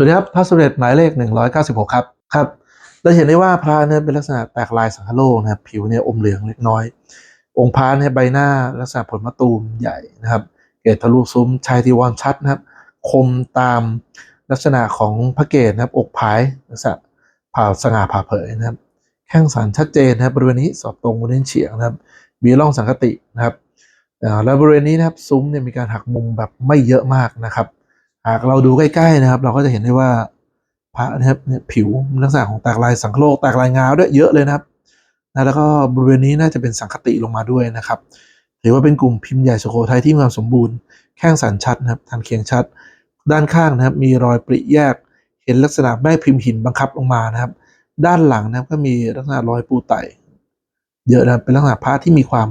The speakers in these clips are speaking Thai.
สวัสดีครับพระสมเด็จหมายเลข 196 ครับครับเราเห็นได้ว่าพระเนี่ยเป็นลักษณะแตกลายสังคโลกนะครับผิวเนี่ยอมเหลืองเล็กน้อย องค์พระเนี่ยใบหน้าลักษณะผลมะตูมใหญ่นะครับ เกศทะลุซุ้มชายทีวรชัดนะครับ คมตามลักษณะของพระเกศนะครับ อกผายลักษณะผ่าสง่าผ่าเผยนะครับ แข้งสันชัดเจนนะครับบริเวณนี้สอบตรงบริเวณเฉียงนะครับมีร่องสังคตินะครับอ่าแล้วบริเวณนี้นะครับซุ้มเนี่ยมีการหักมุมแบบไม่เยอะมากนะครับ หากเราดูใกล้ๆนะครับ เราก็จะเห็นได้ว่าพระนะครับเนี่ยผิวลักษณะของแตกลายสังโลกแตกลายงาวด้วยเยอะเลยนะครับนะแล้วก็บริเวณนี้น่าจะเป็นสังคติลงมาด้วยนะครับถือว่าเป็นกลุ่มพิมพ์ใหญ่สุโขทัยที่มีความสมบูรณ์แข้งสันชัดนะครับทางเคียงชัด ด้านข้างนะครับ มีรอยปริแยก เห็นลักษณะแม่พิมพ์หินบังคับลงมานะครับ ด้านหลังนะครับก็มีลักษณะรอยปูไตเยอะนะเป็นลักษณะพระที่มีความ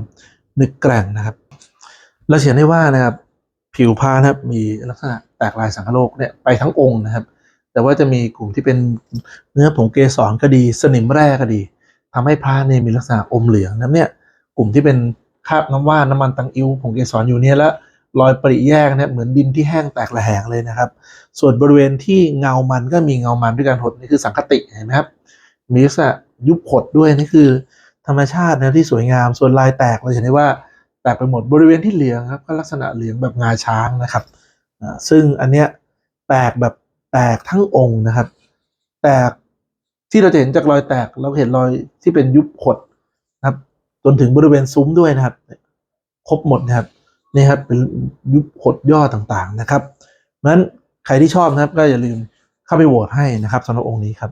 นึกแกร่งนะครับเราเห็นได้ว่านะครับ ผิวพระนะครับมีลักษณะ แตกลายสังคโลกเนี่ยไปทั้งองค์นะครับ แต่ว่าจะมีกลุ่มที่เป็นเนื้อผงเกสรก็ดี สนิมแร่ก็ดีทำให้พระเนี่ยมีลักษณะอมเหลืองนะครับเนี่ยกลุ่มที่เป็นคราบน้ำว่านน้ำมันตังอิ้วผงเกสรอยู่เนี่ยแล้วรอยปริแยกเนี่ยเหมือนดินที่แห้งแตกระแหงเลยนะครับ ส่วนบริเวณที่เงามันก็มีเงามันด้วยการหดนี่คือสังคติเห็นไหมครับมีลักษณะยุบหดด้วยนี่คือ ธรรมชาตินะที่สวยงาม ส่วนลายแตกเราเห็นได้ว่าแตกไปหมดบริเวณที่เหลืองครับก็ลักษณะเหลืองแบบงาช้างนะครับ ซึ่งอันเนี้ยแตกแบบแตกทั้งองค์นะครับ แตกที่เราจะเห็นจากรอยแตกเราเห็นรอยที่เป็นยุบหดนะครับ จนถึงบริเวณซุ้มด้วยนะครับ ครบหมดนะครับนี่ครับเป็นยุบหดย่อต่างๆนะครับเพราะฉะนั้นใครที่ชอบนะครับก็อย่าลืมเข้าไปโหวตให้นะครับสำหรับองค์นี้ครับ